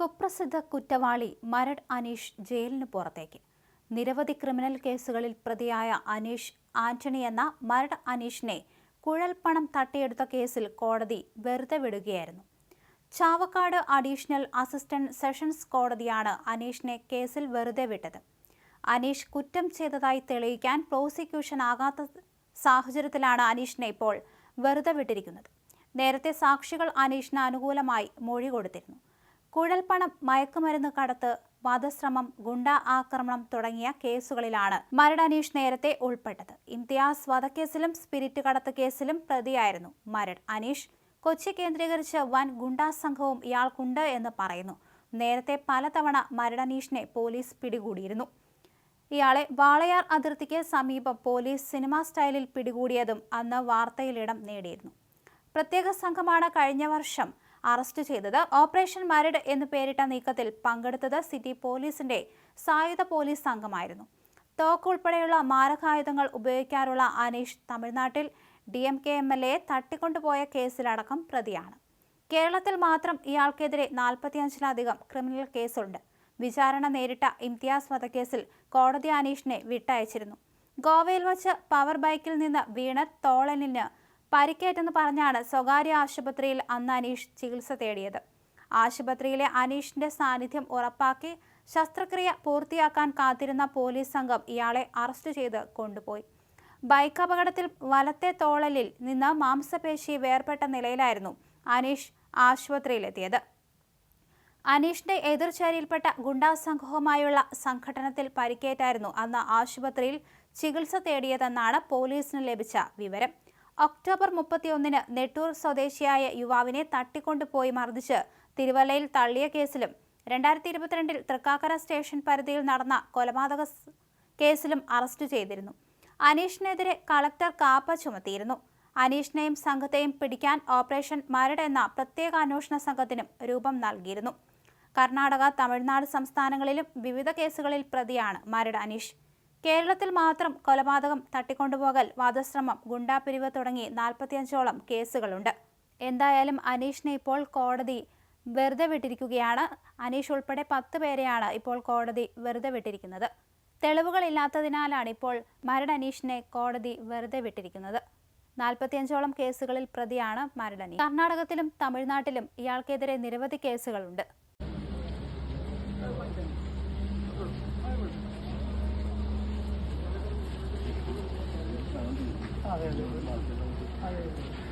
കുപ്രസിദ്ധ കുറ്റവാളി മരട് അനീഷ് ജയിലിന് പുറത്തേക്ക്. നിരവധി ക്രിമിനൽ കേസുകളിൽ പ്രതിയായ അനീഷ് ആന്റണി എന്ന മരട് അനീഷിനെ കുഴൽപ്പണം തട്ടിയെടുത്ത കേസിൽ കോടതി വെറുതെ വിടുകയായിരുന്നു. ചാവക്കാട് അഡീഷണൽ അസിസ്റ്റന്റ് സെഷൻസ് കോടതിയാണ് അനീഷിനെ കേസിൽ വെറുതെ വിട്ടത്. അനീഷ് കുറ്റം ചെയ്തതായി തെളിയിക്കാൻ പ്രോസിക്യൂഷൻ ആകാത്ത സാഹചര്യത്തിലാണ് അനീഷിനെ ഇപ്പോൾ വെറുതെ വിട്ടിരിക്കുന്നത്. നേരത്തെ സാക്ഷികൾ അനീഷിന് അനുകൂലമായി മൊഴി കൊടുത്തിരുന്നു. കുഴൽപ്പണം മയക്കുമരുന്ന് കടത്ത് വധശ്രമം ഗുണ്ട ആക്രമണം തുടങ്ങിയ കേസുകളിലാണ് മരട് നേരത്തെ ഉൾപ്പെട്ടത്. ഇംതിയാസ് വധക്കേസിലും സ്പിരിറ്റ് കടത്ത് കേസിലും പ്രതിയായിരുന്നു മരട്. അനീഷ് കൊച്ചി കേന്ദ്രീകരിച്ച് വൻ ഗുണ്ടാ സംഘവും ഇയാൾക്കുണ്ട് എന്ന് പറയുന്നു. നേരത്തെ പലതവണ മരടനീഷിനെ പോലീസ് പിടികൂടിയിരുന്നു. ഇയാളെ വാളയാർ അതിർത്തിക്ക് സമീപം പോലീസ് സിനിമാ സ്റ്റൈലിൽ പിടികൂടിയതും അന്ന് വാർത്തയിലിടം നേടിയിരുന്നു. പ്രത്യേക സംഘമാണ് കഴിഞ്ഞ വർഷം അറസ്റ്റ് ചെയ്തത്. ഓപ്പറേഷൻ മരട് എന്ന് പേരിട്ട നീക്കത്തിൽ പങ്കെടുത്തത് സിറ്റി പോലീസിന്റെ സായുധ പോലീസ് സംഘമായിരുന്നു. തോക്ക് ഉൾപ്പെടെയുള്ള മാരകായുധങ്ങൾ ഉപയോഗിക്കാറുള്ള അനീഷ് തമിഴ്നാട്ടിൽ D M K M L A തട്ടിക്കൊണ്ടുപോയ കേസിലടക്കം പ്രതിയാണ്. കേരളത്തിൽ മാത്രം ഇയാൾക്കെതിരെ നാൽപ്പത്തിയഞ്ചിലധികം ക്രിമിനൽ കേസുണ്ട്. വിചാരണ നേരിട്ട ഇംതിയാസ് വധക്കേസിൽ കോടതി അനീഷിനെ വിട്ടയച്ചിരുന്നു. ഗോവയിൽ വച്ച് പവർ ബൈക്കിൽ നിന്ന് വീണ് തോളനിന് പരിക്കേറ്റെന്ന് പറഞ്ഞാണ് സ്വകാര്യ ആശുപത്രിയിൽ അന്ന് അനീഷ് ചികിത്സ തേടിയത്. ആശുപത്രിയിലെ അനീഷിന്റെ സാന്നിധ്യം ഉറപ്പാക്കി ശസ്ത്രക്രിയ പൂർത്തിയാക്കാൻ കാത്തിരുന്ന പോലീസ് സംഘം ഇയാളെ അറസ്റ്റ് ചെയ്ത് കൊണ്ടുപോയി. ബൈക്ക് അപകടത്തിൽ വലത്തെ തോളലിൽ നിന്ന് മാംസപേശി വേർപെട്ട നിലയിലായിരുന്നു അനീഷ് ആശുപത്രിയിലെത്തിയത്. അനീഷിന്റെ എതിർചേരിയിൽപ്പെട്ട ഗുണ്ടാ സംഘവുമായുള്ള സംഘടനത്തിൽ പരിക്കേറ്റായിരുന്നു അന്ന് ആശുപത്രിയിൽ ചികിത്സ തേടിയതെന്നാണ് പോലീസിന് ലഭിച്ച വിവരം. ഒക്ടോബർ മുപ്പത്തിയൊന്നിന് നെട്ടൂർ സ്വദേശിയായ യുവാവിനെ തട്ടിക്കൊണ്ടുപോയി മർദ്ദിച്ച് തിരുവല്ലയിൽ തള്ളിയ കേസിലും രണ്ടായിരത്തി ഇരുപത്തിരണ്ടിൽ തൃക്കാക്കര സ്റ്റേഷൻ പരിധിയിൽ നടന്ന കൊലപാതക കേസിലും അറസ്റ്റ് ചെയ്തിരുന്നു. അനീഷിനെതിരെ കളക്ടർ കാപ്പ ചുമത്തിയിരുന്നു. അനീഷിനെയും സംഘത്തെയും പിടിക്കാൻ ഓപ്പറേഷൻ മരട് എന്ന പ്രത്യേക അന്വേഷണ സംഘത്തിനും രൂപം നൽകിയിരുന്നു. കർണാടക തമിഴ്നാട് സംസ്ഥാനങ്ങളിലും വിവിധ കേസുകളിൽ പ്രതിയാണ് മരട് അനീഷ്. കേരളത്തിൽ മാത്രം കൊലപാതകം തട്ടിക്കൊണ്ടുപോകൽ വധശ്രമം ഗുണ്ടാപിരിവ് തുടങ്ങി നാൽപ്പത്തിയഞ്ചോളം കേസുകളുണ്ട്. എന്തായാലും അനീഷിനെ ഇപ്പോൾ കോടതി വെറുതെ വിട്ടിരിക്കുകയാണ്. അനീഷ് ഉൾപ്പെടെ പത്ത് പേരെയാണ് ഇപ്പോൾ കോടതി വെറുതെ വിട്ടിരിക്കുന്നത്. തെളിവുകളില്ലാത്തതിനാലാണ് ഇപ്പോൾ മരട് അനീഷിനെ കോടതി വെറുതെ വിട്ടിരിക്കുന്നത്. നാൽപ്പത്തിയഞ്ചോളം കേസുകളിൽ പ്രതിയാണ് മരടനീഷ് കർണാടകത്തിലും തമിഴ്നാട്ടിലും ഇയാൾക്കെതിരെ നിരവധി കേസുകളുണ്ട്. あ对对とうござ。